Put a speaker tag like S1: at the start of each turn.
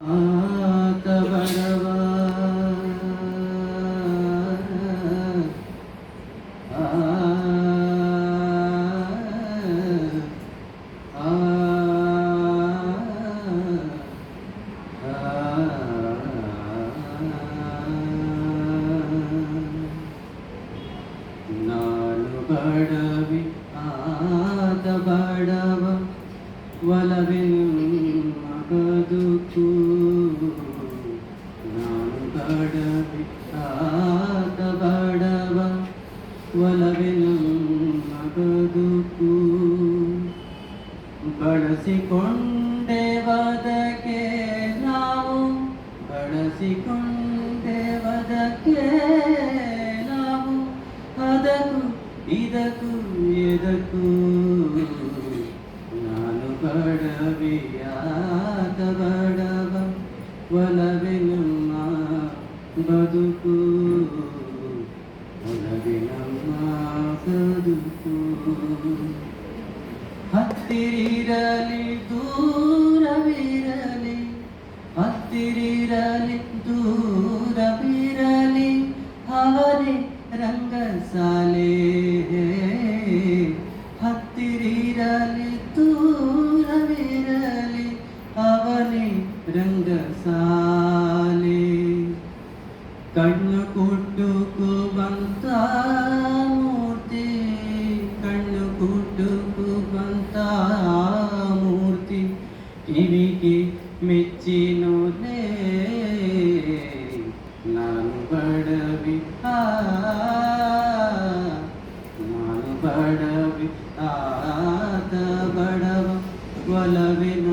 S1: ಆತ ಬಡವ ಆ, ಆ, ಆ. ನಾನು ಬಡವಿ ಆದ ಬಡವ ಒಲವೆನ್ನ ನಾನು ಬಾಡಬಿಟ್ಟಾತ ಬಿಟ್ಟ ಒಲವೆ ನಮ್ಮ ಬದುಕು ಬಳಸಿಕೊಂಡೆವದಕ್ಕೆ ನಾವು ಬಳಸಿಕೊಂಡೆವದಕ್ಕೆ ನಾವು. ಅದಕ್ಕೂ, ಇದಕ್ಕೂ, ಎದಕ್ಕೂ. ನಾನು ಬಡವಿಯಾತ ಬಡ ಒಲವೆನಮ್ಮ ಬದುಕು. ಒಲವೆನಮ್ಮ ಬದುಕು. ಹತ್ತಿರಿರಲಿ ದೂರವಿರಲಿ. ಹತ್ತಿರಿರಲಿ ದೂರವಿರಲಿ. ಅವನೇ ರಂಗಸಾ ഘനസാലേ കണ്ണു മൂർത്തി കണ്ണു കൂട്ടുക്കുവന്താമൂർത്തി ಕಿವಿಗೆ ಮೆಚ್ಚಿನೋದೆ ನಾನು ಬಡವಿ ನಾನು ಬಡವಿ ಆತ ಬಡವ ಒಲವಿನ